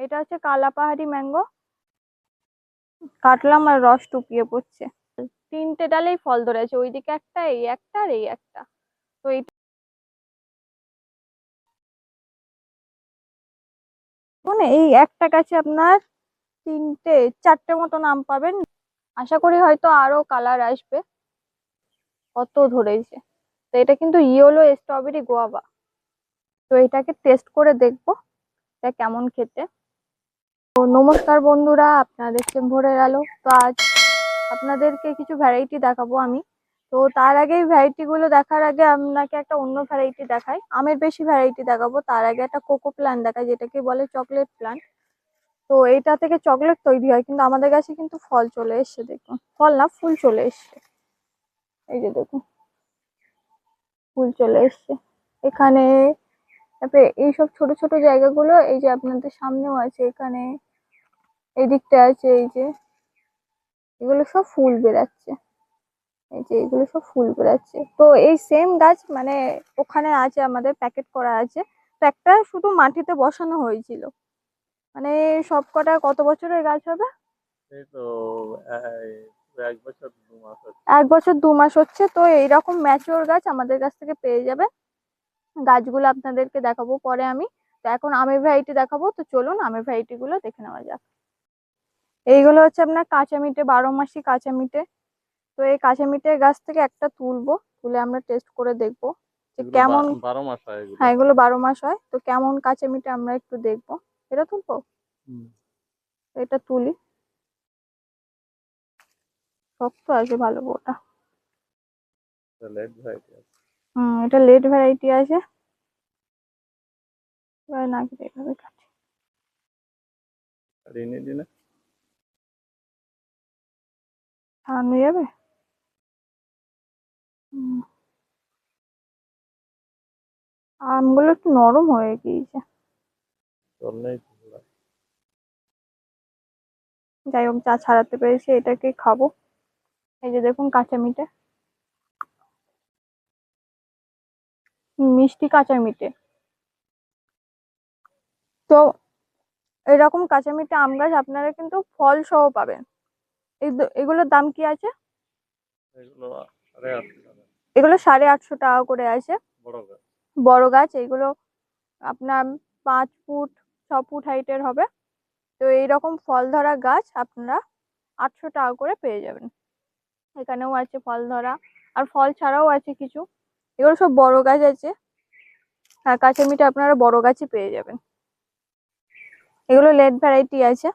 এটা হচ্ছে কালা পাহাড়ি ম্যাঙ্গো। কাটলাম আর রস টুকিয়ে পড়ছে। তিনটে ডালেই ফল ধরেছে, ওইদিকে একটা, এই একটা আর এই একটা। তো এই মানে এই একটা গাছে আপনার তিনটে, চারটে মতো নাম পাবেন। আশা করি হয়তো আরও কালার আসবে। কত ধরেছে। তো এটা কিন্তু ইয়েলো স্ট্রবেরি গোয়াবা তো এটাকে টেস্ট করে দেখব, এটা কেমন খেতে। তো নমস্কার বন্ধুরা, আপনারা দেখছেন ভোরের আলো। তো আজ আপনাদেরকে কিছু ভ্যারাইটি দেখাবো আমি। তো তার আগে ভ্যারাইটিগুলো দেখার আগে আপনাকে একটা অন্য ভ্যারাইটি দেখাই। আমের বেশি ভ্যারাইটি দেখাবো। তার আগে একটা কোকো প্ল্যান্ট দেখাই যেটাকে বলে চকলেট প্ল্যান্ট তো এইটা থেকে চকলেট তৈরি হয়, কিন্তু আমাদের কাছে কিন্তু ফল চলে এসছে, দেখুন। ফল না, ফুল চলে এসছে। এই যে দেখুন, ফুল চলে এসছে। এখানে তারপরে এইসব ছোট ছোট জায়গাগুলো এই যে আপনাদের সামনেও আছে এখানে এই দিকটা আছে এই যে এগুলো সব ফুল বেরাচ্ছে এই যে এগুলো সব ফুল বেরাচ্ছে তো এই সেম গাছ মানে ওখানে আছে আমাদের প্যাকেট করা আছে। তো একটা শুধু মাটিতে বসানো হয়েছিল। মানে সব কটা কত বছরের গাছ হবে? তো এক বছর দু মাস হচ্ছে। এক বছর দু মাস হচ্ছে তো এইরকম ম্যাচিওর গাছ আমাদের কাছ থেকে পেয়ে যাবে গাছগুলো আপনাদেরকে দেখাবো পরে আমি। তো এখন আমের ভ্যারাইটি দেখাবো। তো চলুন আমের ভ্যারাইটি গুলো দেখে নেওয়া যাক। এইগুলো হচ্ছে আপনার কাঁচা মিটে বারো মাসি কাঁচা মিটে। তো এই কাঁচা মিটের গাছ থেকে একটা তুলবো। তুলে আমরা টেস্ট করে দেখব যে কেমন বারো মাস হয় হ্যাঁ এগুলো বারো মাস হয়। তো কেমন কাঁচা মিটে আমরা একটু দেখব। এটা তুলবো? এটা তুলি। শক্ত আছে ভালো ওটা লেট ভ্যারাইটি এটা লেট ভ্যারাইটি আছে। নাকি এইভাবে কাটি আর এনে যাবে? হুম। আমগুলো একটু নরম হয়ে গিয়েছে। যাই হোক যা ছাড়াতে পেরেছি এটাকে খাব। এই যে দেখুন কাঁচা মিষ্টি কাঁচা মিটে তো এরকম কাঁচা মিটে আম গাছ আপনারা কিন্তু ফল সহ পাবেন। এগুলো- এগুলোর দাম কি আছে? এগুলো সাড়ে আটশো টাকা করে আছে। বড় গাছ। বড় গাছ এগুলো আপনার পাঁচ ফুট ছ ফুট হাইটের হবে। তো এইরকম ফল ধরা গাছ আপনারা আটশো টাকা করে পেয়ে যাবেন। এখানেও আছে ফল ধরা। আর ফল ছাড়াও আছে কিছু। এগুলো সব বড় গাছ আছে। আর কাঁচা মিঠে আপনারা বড় গাছই পেয়ে যাবেন। এগুলো লেট ভ্যারাইটি আছে।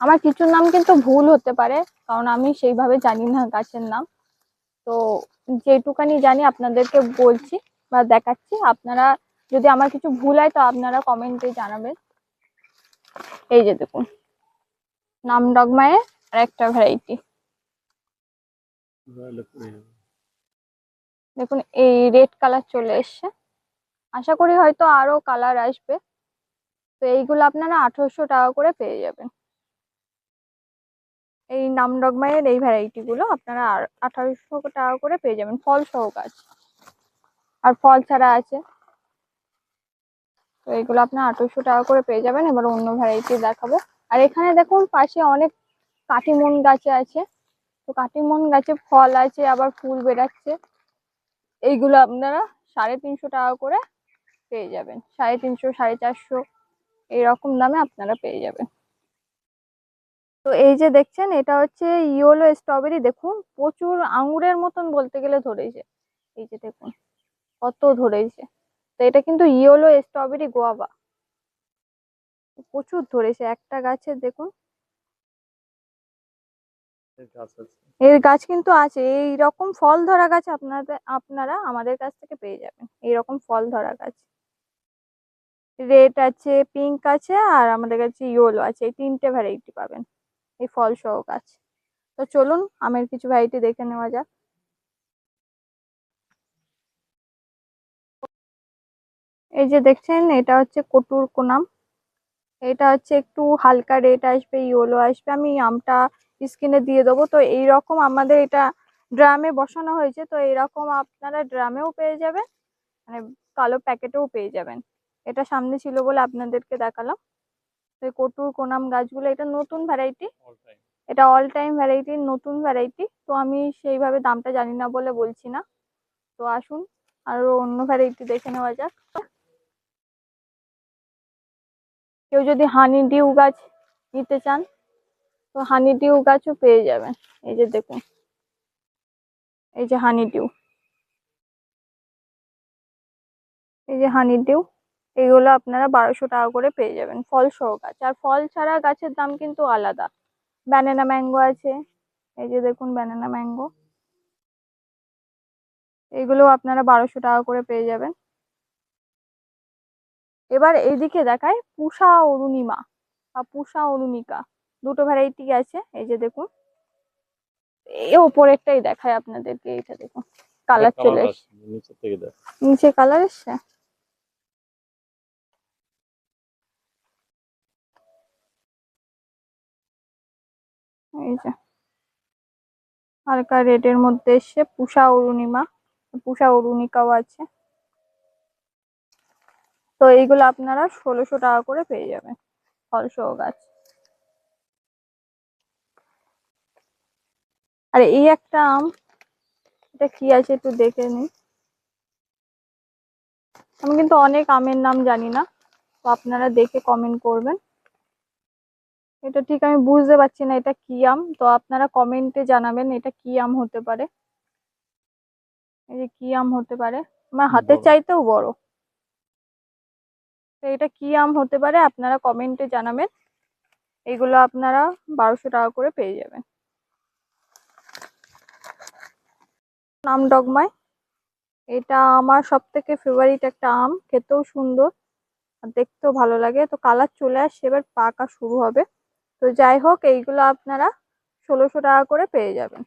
আমার কিছু নাম কিন্তু ভুল হতে পারে, কারণ আমি সেইভাবে জানি না গাছের নাম। তো যেটুকানি জানি আপনাদেরকে বলছি বা দেখাচ্ছি, আপনারা যদি আমার কিছু ভুল হয় তো আপনারা কমেন্টে জানাবেন। এই যে দেখুন, নাম ডগমায়ের আর একটা ভ্যারাইটি। দেখুন, এই রেড কালার চলে এসছে। আশা করি হয়তো আরও কালার আসবে। তো এইগুলো আপনারা আঠারোশো টাকা করে পেয়ে যাবেন। এই নাম ডগমায়ের এই ভ্যারাইটিগুলো আপনারা আঠারোশো টাকা করে পেয়ে যাবেন, ফল সহ গাছ। আর ফল ছাড়া আছে। তো এগুলো আপনার আঠারোশো টাকা করে পেয়ে যাবেন, এবার অন্য ভ্যারাইটি দেখাবো। আর এখানে দেখুন, পাশে অনেক কাটিমন গাছে আছে। তো কাটিমন গাছে ফল আছে, আবার ফুল বেরাচ্ছে এইগুলো আপনারা সাড়ে তিনশো টাকা করে পেয়ে যাবেন। সাড়ে তিনশো, সাড়ে চারশো এইরকম দামে আপনারা পেয়ে যাবেন। তো এই যে দেখছেন, এটা হচ্ছে ইয়োলো স্ট্রবেরি। দেখুন, প্রচুর আঙুরের মতন বলতে গেলে ধরেছে। এই যে দেখুন, কত ধরেছে। তো এটা কিন্তু ইয়োলো স্ট্রবেরি গোয়াবা প্রচুর ধরেছে একটা গাছে, দেখুন। এর গাছ কিন্তু আছে এই রকম ফল ধরা গাছ আপনাদের, আপনারা আমাদের কাছ থেকে পেয়ে যাবেন এই রকম ফল ধরা গাছ। রেড আছে পিঙ্ক আছে, আর আমাদের কাছে ইয়েলো আছে, এই তিনটে ভ্যারাইটি পাবেন, এই ফল সহ গাছ। তো চলুন, আমের কিছু ভ্যারাইটি দেখে নেওয়া যাক। এই যে দেখছেন, এটা হচ্ছে কটুর কোনাম, এটা হচ্ছে একটু হালকা রেড আসবে ইয়েলো আসবে, আমি আমটা স্ক্রিনে দিয়ে দেবো। তো এইরকম আমাদের এটা ড্রামে বসানো হয়েছে। তো এইরকম আপনারা ড্রামেও পেয়ে যাবেন মানে কালো প্যাকেটেও পেয়ে যাবেন। এটা সামনে ছিল বলে আপনাদেরকে দেখালাম। তো এই কটুর কোনাম গাছগুলো এটা নতুন ভ্যারাইটি এটা অল টাইম ভ্যারাইটির নতুন ভ্যারাইটি তো আমি সেইভাবে দামটা জানি না বলে বলছি না। তো আসুন আরও অন্য ভ্যারাইটি দেখে নেওয়া যাক। কেউ যদি হানি ডিউ গাছ নিতে চান তো হানি ডিউ গাছও পেয়ে যাবেন এই যে দেখুন। এই যে হানি ডিউ এই যে হানি ডিউ এগুলো আপনারা বারোশো টাকা করে পেয়ে যাবেন ফল সহ গাছ। আর ফল ছাড়া গাছের দাম কিন্তু আলাদা। ব্যানানা ম্যাঙ্গো আছে। এই যে দেখুন ব্যানানা ম্যাঙ্গো এগুলো আপনারা বারোশো টাকা করে পেয়ে যাবেন। এবার এইদিকে দেখায় পুষা অরুণিমা বা পুষা অরুণিকা। দুটো ভ্যারাইটি আছে এই যে দেখুন। এই ওপরেরটাই দেখায় আপনাদেরকে এইটা দেখুন কালার চলে এসছে। আসছে, নিচে কালার এসছে? এই যে। হালকা রেডের মধ্যে এসছে পুষা অরুণিমা পুষা অরুণিকাও আছে। তো এইগুলো আপনারা ষোলোশো টাকা করে পেয়ে যাবেন ফলসহ গাছ। আর এই একটা আম। এটা কি আছে একটু দেখে নিই আমি কিন্তু অনেক আমের নাম জানি না তো আপনারা দেখে কমেন্ট করবেন। এটা ঠিক আমি বুঝতে পারছি না এটা কি আম? তো আপনারা কমেন্টে জানাবেন এটা কি আম হতে পারে। এই যে কি আম হতে পারে। আমার হাতের চাইতেও বড়। তো এটা কি আম হতে পারে আপনারা কমেন্টে জানাবেন। এগুলো আপনারা বারোশো টাকা করে পেয়ে যাবেন। নাম ডগমাই। এটা আমার সব থেকে ফেভারিট একটা আম, খেতেও সুন্দর আর দেখতেও ভালো লাগে। তো কালার চলে আসছে, এবার পাকা শুরু হবে। তো যাই হোক, এইগুলো আপনারা ষোলোশো টাকা করে পেয়ে যাবেন।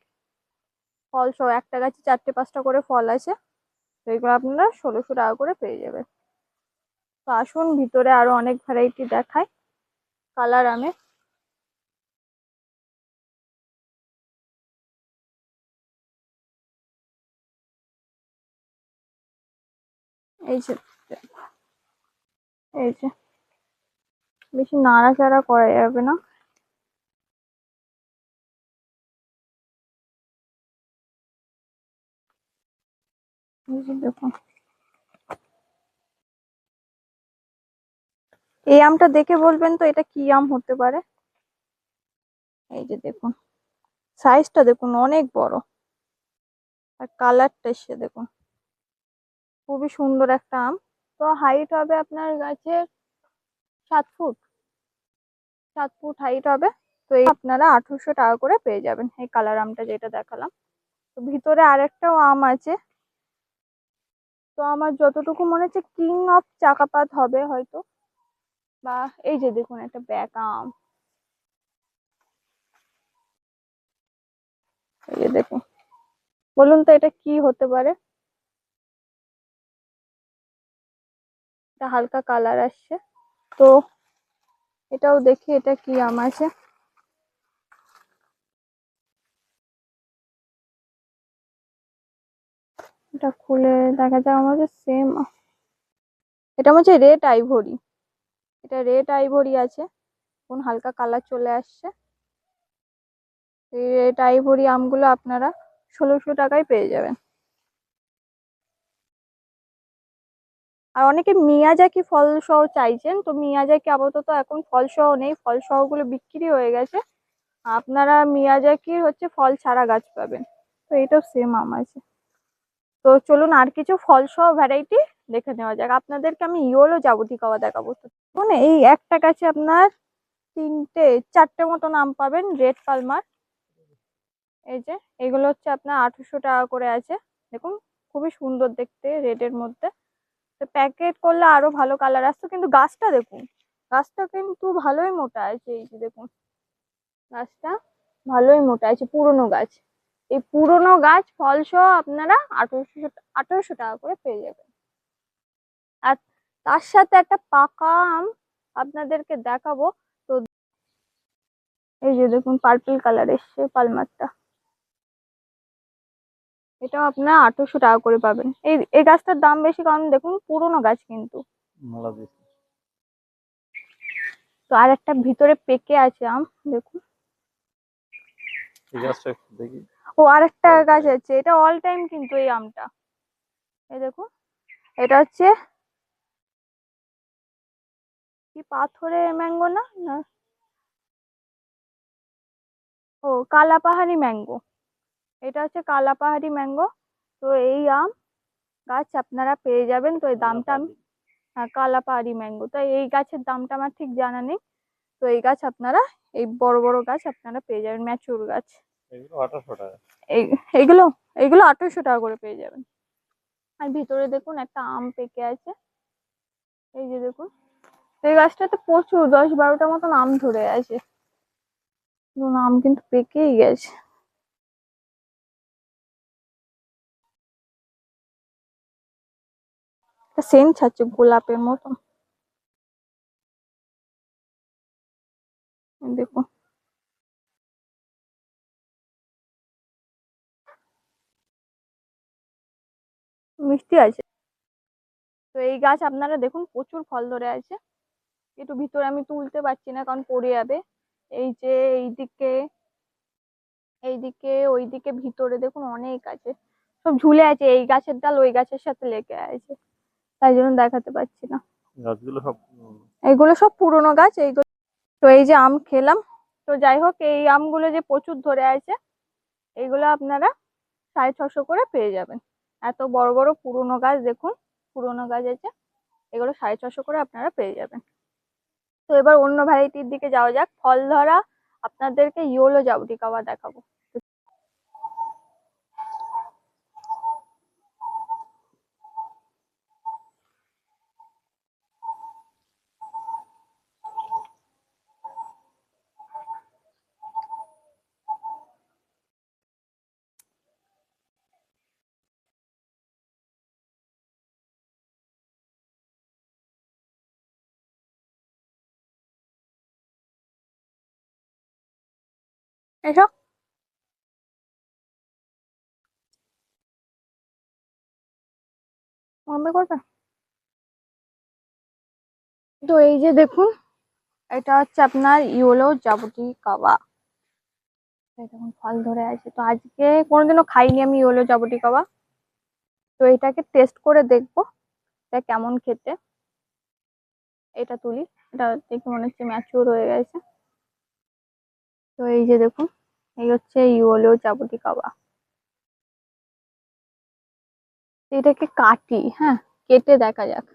ফল সহ একটা গাছে চারটে পাঁচটা করে ফল আছে, তো এগুলো আপনারা ষোলোশো টাকা করে পেয়ে যাবেন। তো আসুন, ভিতরে আরও অনেক ভ্যারাইটি দেখায় কালার আমে এই যে এই যে। বেশি নাড়াচাড়া করা যাবে না। দেখুন। এই আমটা দেখে বলবেন তো, এটা কি আম হতে পারে? এই যে দেখুন। সাইজটা দেখুন, অনেক বড়। আর কালারটা এসে দেখুন। খুবই সুন্দর একটা আম। তো হাইট হবে আপনার গাছের সাত ফুট। সাত ফুট হাইট হবে। তো এই আপনারা আঠারোশো টাকা করে পেয়ে যাবেন এই কালার আমটা যেটা দেখালাম। তো ভিতরে আরেকটাও আম আছে। তো আমার যতটুকু মনে হচ্ছে কিং অফ চাকাপাত হবে হয়তো। বা এই যে দেখুন একটা ব্যাক আম। এই যে দেখুন। বলুন তো এটা কি হতে পারে? এটা হালকা কালার আসছে। তো এটাও দেখি এটা কি আম আছে। এটা খুলে দেখা যায় আমার সেম এটা হচ্ছে রেড আইভরি এটা রেড আইভরি আছে। কোন হালকা কালার চলে আসছে। এই রেড আইভরি আমগুলো আপনারা ষোলোশো টাকায় পেয়ে যাবেন। আর অনেকে মিয়াজাকি ফল সহ চাইছেন। তো মিয়াজাকি আপাতত এখন ফল সহ নেই। ফল সহগুলো বিক্রি হয়ে গেছে। আপনারা মিয়াজাকির হচ্ছে ফল ছাড়া গাছ পাবেন। তো এটাও সেম আম আছে। তো চলুন আর কিছু ফল সহ ভ্যারাইটি দেখে নেওয়া যাক। আপনাদেরকে আমি ইয়োলো যাবতীয় দেখাবো। তো দেখুন, এই একটা গাছে আপনার তিনটে, চারটে মতন আম পাবেন রেড পালমার এই যে, এগুলো হচ্ছে আপনার আঠারোশো টাকা করে আছে। দেখুন, খুবই সুন্দর দেখতে রেডের মধ্যে। প্যাকেট করলে আরও ভালো কালার আসতো। কিন্তু গাছটা দেখুন, গাছটা কিন্তু ভালোই মোটা আছে। এই যে দেখুন, গাছটা ভালোই মোটা আছে, পুরনো গাছ। এই পুরনো গাছ ফল সহ আপনারা আঠারোশো আঠারোশো টাকা করে পেয়ে যাবেন। আর তার সাথে একটা পাকা আম আপনাদেরকে দেখাবো। তো এই যে দেখুন পার্পল কালার এসছে পালমারটা। এটাও আপনার আঠারোশো টাকা করে পাবেন। এই এই গাছটার দাম বেশি কারণ দেখুন পুরনো গাছ কিন্তু। তো আর একটা ভিতরে পেকে আছে আম দেখুন। ও আর একটা গাছ আছে এটা অল টাইম কিন্তু এই আমটা। এই দেখুন এটা হচ্ছে কি পাথরে ম্যাঙ্গো না? না। ও কালা পাহাড়ি ম্যাঙ্গো এটা হচ্ছে কালাপাহাড়ি ম্যাঙ্গো। তো এই আম গাছ আপনারা পেয়ে যাবেন। তো এই দামটা আমি হ্যাঁ কালাপাহাড়ি ম্যাঙ্গো। তো এই গাছের দামটা আমার ঠিক জানা নেই। তো এই গাছ আপনারা এই বড় বড় গাছ আপনারা পেয়ে যাবেন ম্যাচুর গাছ। এইগুলো এইগুলো আঠারোশো টাকা করে পেয়ে যাবেন। আর ভিতরে দেখুন একটা আম পেকে আছে। এই যে দেখুন। এই গাছটাতে প্রচুর দশ বারোটা মতন আম ধরে আছে। আম কিন্তু পেকেই গেছে। সেন্ট ছাড়ছে গোলাপের মতন। এই দেখুন মিষ্টি আছে। তো এই গাছ আপনারা দেখুন, প্রচুর ফল ধরে আছে। একটু ভিতরে আমি তুলতে পারছি না, কারণ পড়ে যাবে। এই যে এইদিকে এইদিকে, ওইদিকে ভিতরে দেখুন অনেক আছে। সব ঝুলে আছে, এই গাছের ডাল ওই গাছের সাথে লেগে আছে। তাই জন্য দেখাতে পাচ্ছি না। গাছগুলো সব উম, এইগুলো সব পুরোনো গাছ এইগুলো তো এই যে আম খেলাম। তো যাই হোক এই আমগুলো যে প্রচুর ধরে আছে এইগুলো আপনারা সাড়ে ছশো করে পেয়ে যাবেন। এত বড় বড় পুরোনো গাছ দেখুন পুরোনো গাছ আছে এগুলো সাড়ে ছশো করে আপনারা পেয়ে যাবেন। তো এবার অন্য ভ্যারাইটির দিকে যাওয়া যাক। ফল ধরা আপনাদেরকে ইয়োলো জাবুটি কাবা দেখাবো। এসো। বন্ধ করবে? তো এই যে দেখুন, এটা হচ্ছে আপনার ইয়োলো জাবুটি কাবা। এই দেখুন ফল ধরে আছে। তো আজকে কোনোদিনও খাইনি আমি ইয়োলো জাবুটি কাবা। তো এটাকে টেস্ট করে দেখব, এটা কেমন খেতে। এটা তুলি। এটা দেখে মনে হচ্ছে ম্যাচিওর হয়ে গেছে। তো এই যে দেখুন, এই হচ্ছে ইয়োলো জাবুটি কাবা এটাকে কাটি হ্যাঁ কেটে দেখা যাক।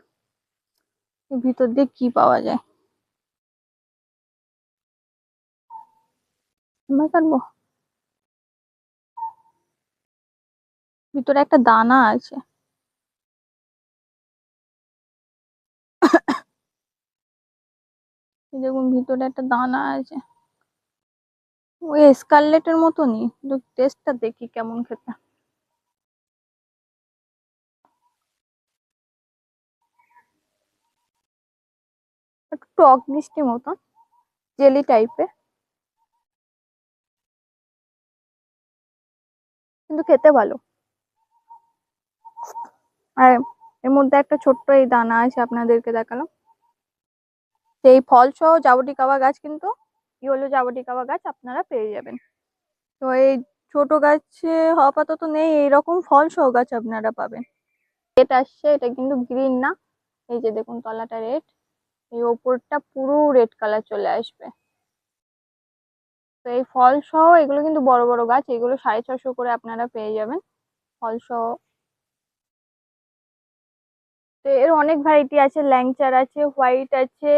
ভিতর দিয়ে কি পাওয়া যায়? ভিতরে একটা দানা আছে। দেখুন, ভিতরে একটা দানা আছে। ওই স্কারলেটের মতনই। কিন্তু টেস্টটা দেখি কেমন খেতে। একটু টক মিষ্টি মতন জেলি টাইপের কিন্তু খেতে ভালো। আর এর মধ্যে একটা ছোট্ট এই দানা আছে, আপনাদেরকে দেখালাম। এই ফল সহ জাবটি কাবা গাছ কিন্তু ইয়েলো জাবটি কাবা গাছ আপনারা পেয়ে যাবেন। তো এই ছোট গাছে আপাতত নেই, এইরকম ফল সহ গাছ আপনারা পাবেন। রেড আসছে, এটা কিন্তু গ্রিন না। এই যে দেখুন, তলাটা রেড। এই ওপরটা পুরো রেড কালার চলে আসবে। তো এই ফল সহ এগুলো কিন্তু বড় বড় গাছ, এগুলো সাড়ে ছশো করে আপনারা পেয়ে যাবেন ফল সহ। তো এর অনেক ভ্যারাইটি আছে, ল্যাংচার আছে, হোয়াইট আছে,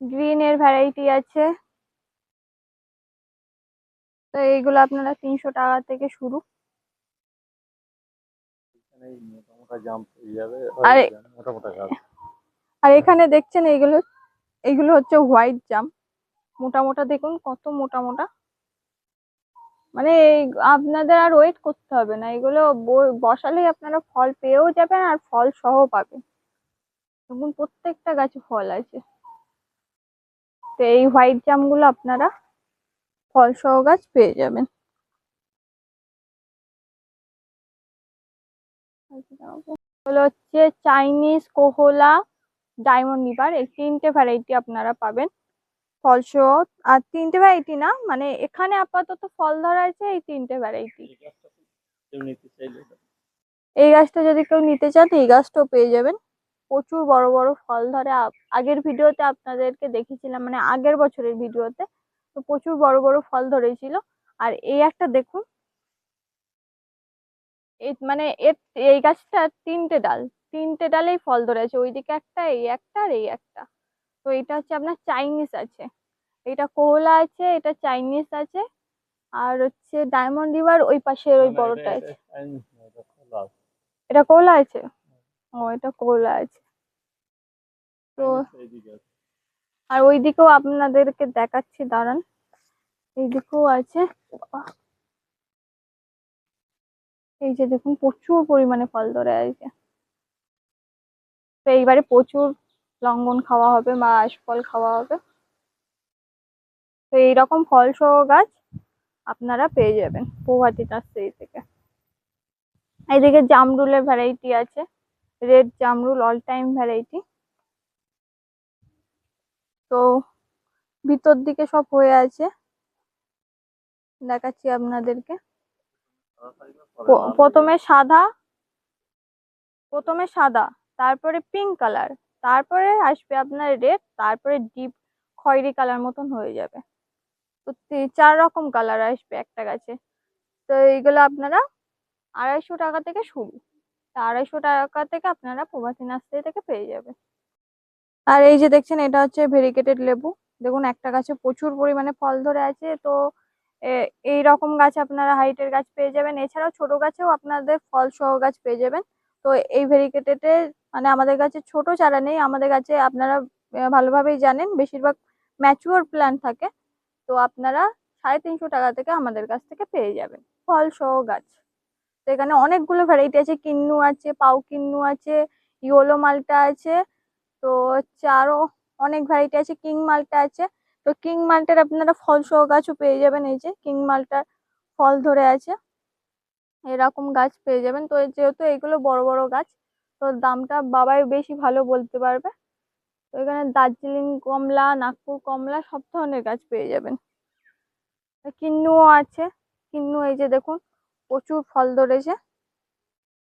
গ্রিন এর ভ্যারাইটি আছে। তো এইগুলো আপনারা তিনশো টাকা থেকে শুরু। আরে- এখানে দেখছেন এইগুলো এইগুলো হচ্ছে হোয়াইট জাম মোটা মোটা দেখুন কত মোটা মোটা মানে আপনাদের আর ওয়েট করতে হবে না। এগুলো বসালেই আপনারা ফল পেয়েও যাবেন আর ফল সহ পাবেন। দেখুন প্রত্যেকটা গাছে ফল আছে। তো এই হোয়াইট জামগুলো আপনারা ফল সহ গাছ পেয়ে যাবেন। হলো হচ্ছে চাইনিজ কোহলা ডায়মন্ড লিভার এই তিনটে ভ্যারাইটি আপনারা পাবেন। ফল সহ আর তিনটে ভ্যারাইটি না মানে এখানে আপাতত ফল ধরা আছে এই তিনটে ভ্যারাইটি এই গাছটা যদি কেউ নিতে চান এই গাছটাও পেয়ে যাবেন। প্রচুর বড় বড় ফল ধরে আগের ভিডিওতে আপনাদেরকে দেখিয়েছিলাম মানে আগের বছরের ভিডিওতে তো প্রচুর বড় বড় ফল ধরেছিল। আর এই একটা দেখুন। এই মানে এর এই গাছটা তিনটে ডাল তিনটে ডালেই ফল ধরে আছে ওইদিকে একটা এই একটা আর এই একটা। তো এটা হচ্ছে আপনার চাইনিজ আছে। এটা কোহলা আছে এটা চাইনিজ আছে। আর হচ্ছে ডায়মন্ড রিভার ওই পাশে ওই বড়টা আছে। এটা কোলা আছে। ও এটা কোলা আছে। তো আর ওইদিকেও আপনাদেরকে দেখাচ্ছি, দাঁড়ান। এইদিকেও আছে। এই যে দেখুন, প্রচুর পরিমাণে ফল ধরে আছে। তো এইবারে প্রচুর লঙ্গন খাওয়া হবে বা আশফল খাওয়া হবে। তো এইরকম ফল সহ গাছ আপনারা পেয়ে যাবেন পৌহাটি নার্সারি থেকে। এইদিকে জামরুলের ভ্যারাইটি আছে। রেড জামরুল অল টাইম ভ্যারাইটি তো ভিতর দিকে সব হয়ে আছে। দেখাচ্ছি আপনাদেরকে। প্রথমে সাদা প্রথমে সাদা, তারপরে পিঙ্ক কালার তারপরে আসবে আপনার রেড তারপরে ডিপ খয়েরি কালার মতন হয়ে যাবে। তো চার রকম কালার আসবে একটা গাছে। তো এইগুলো আপনারা আড়াইশো টাকা থেকে শুরু। তা আড়াইশো টাকা থেকে আপনারা প্রবাসী নার্সারি থেকে পেয়ে যাবেন। আর এই যে দেখছেন, এটা হচ্ছে ভেরিকেটেড লেবু। দেখুন, একটা গাছে প্রচুর পরিমাণে ফল ধরে আছে। তো এই রকম গাছ আপনারা হাইটের গাছ পেয়ে যাবেন। এছাড়াও ছোট গাছেও আপনাদের ফল সহ গাছ পেয়ে যাবেন। তো, এই ভেরিকেটেডে মানে আমাদের কাছে ছোট চারা নেই। আমাদের কাছে আপনারা ভালোভাবেই জানেন, বেশিরভাগ ম্যাচিওর প্ল্যান্ট থাকে। তো, আপনারা সাড়ে তিনশো টাকা থেকে আমাদের কাছ থেকে পেয়ে যাবেন ফল সহ গাছ। তো, এখানে অনেকগুলো ভ্যারাইটি আছে। কিন্নু আছে পাউ কিন্নু আছে, ইয়োলো মালটা আছে। তো আরও অনেক ভ্যারাইটি আছে। কিং মালটা আছে। তো কিং মালটার আপনারা ফল সহ গাছও পেয়ে যাবেন এই যে কিং মালটার ফল ধরে আছে। এরকম গাছ পেয়ে যাবেন। তো যেহেতু এগুলো বড় বড় গাছ, তো দামটা বাবাই বেশি ভালো বলতে পারবে। তো এখানে দার্জিলিং কমলা, নাগপুর কমলা, সব ধরনের গাছ পেয়ে যাবেন। কিন্নুও আছে। কিন্নু এই যে দেখুন, প্রচুর ফল ধরেছে।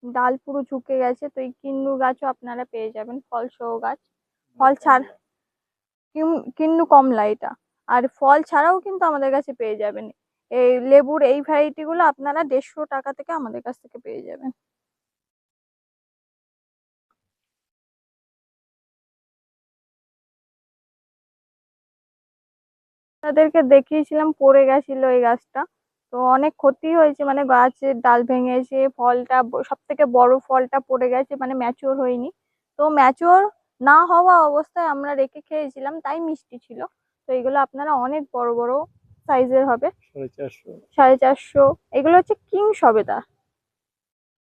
ডাল পুরো ঝুঁকে গেছে তো এই কিন্নু গাছও আপনারা পেয়ে যাবেন ফল সহ গাছ। ফল ছাড় কিন্নু কমলা এটা। আর ফল ছাড়াও কিন্তু আমাদের কাছে পেয়ে যাবেন। এই লেবুর এই ভ্যারাইটি গুলো আপনারা দেড়শো টাকা থেকে আমাদের কাছ থেকে পেয়ে যাবেন। তাদেরকে দেখিয়েছিলাম পড়ে গেছিল এই গাছটা। তো অনেক ক্ষতি হয়েছে মানে গাছের ডাল ভেঙেছে ফলটা সব থেকে বড় ফলটা পড়ে গেছে মানে ম্যাচিওর হয়নি। তো ম্যাচিওর না হওয়া অবস্থায় আমরা রেখে খেয়েছিলাম তাই মিষ্টি ছিল। তো এগুলো আপনারা অনেক বড় বড় সাইজের হবে। সাড়ে চারশো। এগুলো হচ্ছে কিং সবেদা।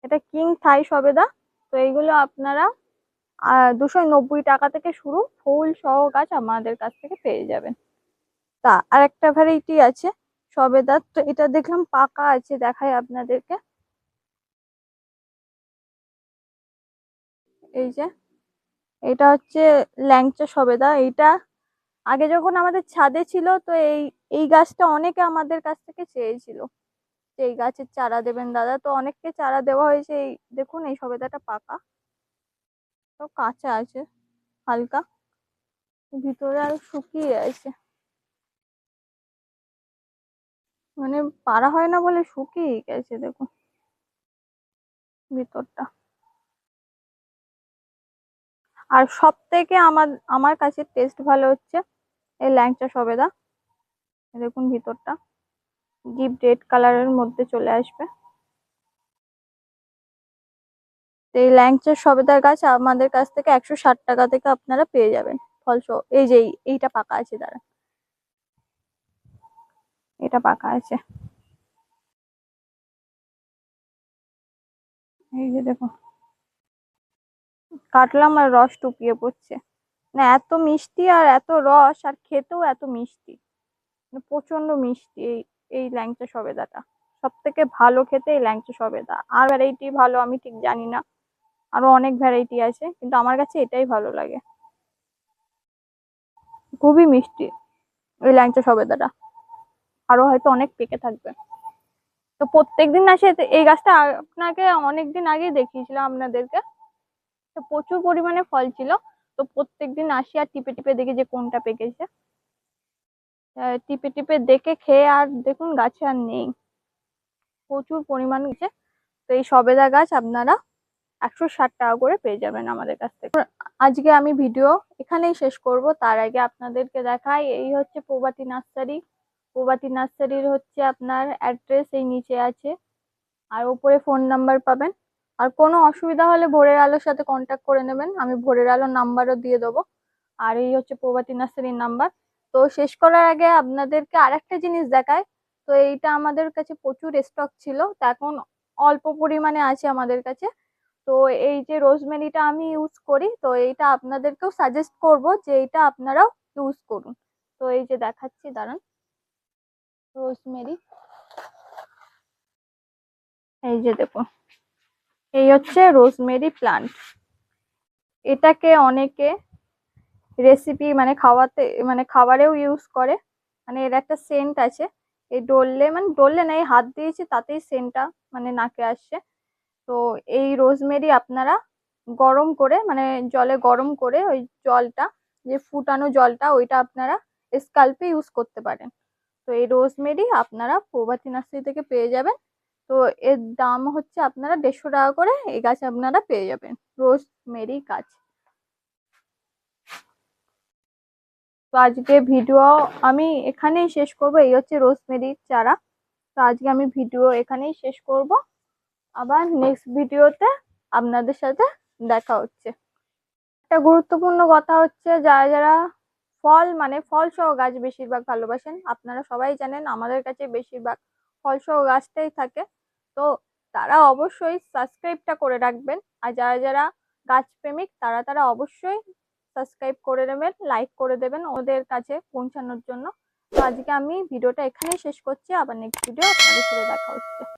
এটা কিং থাই সবেদা। তো এইগুলো আপনারা দুশো নব্বই টাকা থেকে শুরু ফুল সহ গাছ আমাদের কাছ থেকে পেয়ে যাবেন। তা আর একটা ভ্যারাইটি আছে। সবেদার তো এটা দেখলাম পাকা আছে, দেখাই আপনাদেরকে। এই যে, এটা হচ্ছে ল্যাংচা সবেদা এইটা আগে যখন আমাদের ছাদে ছিল, তো এই এই গাছটা অনেকে আমাদের কাছ থেকে চেয়েছিল যে এই গাছের চারা দেবেন দাদা, তো অনেককে চারা দেওয়া হয়েছে, এই দেখুন, এই সবেদাটা পাকা। তো কাঁচা আছে, হালকা। ভিতরে আর শুকিয়ে আছে। মানে পারা হয় না বলে শুকিয়ে গেছে, দেখুন। ভিতরটা। আর সব থেকে আমার আমার কাছে টেস্ট ভালো হচ্ছে এই ল্যাংচা সবেদা। দেখুন ভিতরটা। ডিপ রেড কালারের মধ্যে চলে আসবে। এই ল্যাংচা সবেদার গাছ আমাদের কাছ থেকে একশো ষাট টাকা থেকে আপনারা পেয়ে যাবেন। ফলসহ এই যে এই- এইটা পাকা আছে দাঁড়া এটা পাকা আছে। এই যে দেখো। কাটলাম আর রস টুপিয়ে পড়ছে। না, এত মিষ্টি আর এত রস, আর খেতেও এত মিষ্টি। মানে প্রচণ্ড মিষ্টি এই এই ল্যাংচা সবেদাটা। সব থেকে ভালো খেতে এই ল্যাংচা সবেদা। আর ভ্যারাইটি ভালো আমি ঠিক জানি না। আরও অনেক ভ্যারাইটি আছে, কিন্তু আমার কাছে এটাই ভালো লাগে। খুবই মিষ্টি ওই ল্যাংচা সবেদাটা। আরও হয়তো অনেক পেকে থাকবে। তো প্রত্যেকদিন আসে এই গাছটা আপনাকে অনেকদিন আগেই দেখিয়েছিলাম আপনাদেরকে। তো প্রচুর পরিমাণে ফল ছিল। তো প্রত্যেকদিন আসি আর টিপে টিপে দেখি যে কোনটা পেকেছে। টিপে টিপে দেখে খেয়ে আর দেখুন গাছে আর নেই। প্রচুর পরিমাণ গেছে। তো এই সবেদা গাছ আপনারা একশো ষাট টাকা করে পেয়ে যাবেন আমাদের কাছ থেকে। আজকে আমি ভিডিও এখানেই শেষ করব। তার আগে আপনাদেরকে দেখাই, এই হচ্ছে প্রভাতী নার্সারি। প্রভাতী নার্সারির হচ্ছে আপনার অ্যাড্রেস এই নিচে আছে। আর ওপরে ফোন নাম্বার পাবেন। আর কোনো অসুবিধা হলে ভোরের আলোর সাথে কন্ট্যাক্ট করে নেবেন। আমি ভোরের আলোর নাম্বারও দিয়ে দেবো। আর এই হচ্ছে প্রভাতী নার্সারির নাম্বার তো শেষ করার আগে আপনাদেরকে আরেকটা জিনিস দেখায় তো এইটা আমাদের কাছে প্রচুর স্টক ছিল। তো এখন অল্প পরিমাণে আছে আমাদের কাছে। তো এই যে রোজমেরিটা আমি ইউজ করি, তো এইটা আপনাদেরকেও সাজেস্ট করব যে এইটা আপনারাও ইউজ করুন। তো এই যে দেখাচ্ছি, দাঁড়ান। রোজমেরি। এই যে দেখুন এই হচ্ছে রোজমেরি প্লান্ট। এটাকে অনেকে রেসিপি মানে খাওয়াতে মানে খাবারেও ইউজ করে। মানে এর একটা সেন্ট আছে। এই ডললে মানে ডললে না, এই হাত দিয়েছি তাতেই সেন্টটা মানে নাকে আসছে। তো এই রোজমেরি আপনারা গরম করে মানে জলে গরম করে ওই জলটা, যে ফুটানো জলটা, ওইটা আপনারা স্কাল্পে ইউজ করতে পারেন। তো এই রোজমেরি আপনারা প্রভাতী নার্সারি থেকে পেয়ে যাবেন। তো এর দাম হচ্ছে আপনারা দেড়শো টাকা করে, এই গাছ আপনারা পেয়ে যাবেন রোজমেরি গাছ। তো আজকে ভিডিও আমি এখানেই শেষ করব, এই হচ্ছে রোজমেরির চারা। তো আজকে আমি ভিডিও এখানেই শেষ করব। আবার নেক্সট ভিডিওতে আপনাদের সাথে দেখা হচ্ছে। একটা গুরুত্বপূর্ণ কথা হচ্ছে, যারা যারা ফল মানে ফল সহ গাছ বেশিরভাগ ভালোবাসেন। আপনারা সবাই জানেন আমাদের কাছে বেশিরভাগ ফল সহ গাছটাই থাকে। তো তারা অবশ্যই সাবস্ক্রাইবটা করে রাখবেন। আর যারা যারা গাছ প্রেমিক তারা তারা অবশ্যই সাবস্ক্রাইব করে নেবেন, লাইক করে দেবেন ওদের কাছে পৌঁছানোর জন্য। তো আজকে আমি ভিডিওটা এখানেই শেষ করছি। আবার নেক্সট ভিডিও আপনাদের সাথে দেখা হচ্ছে।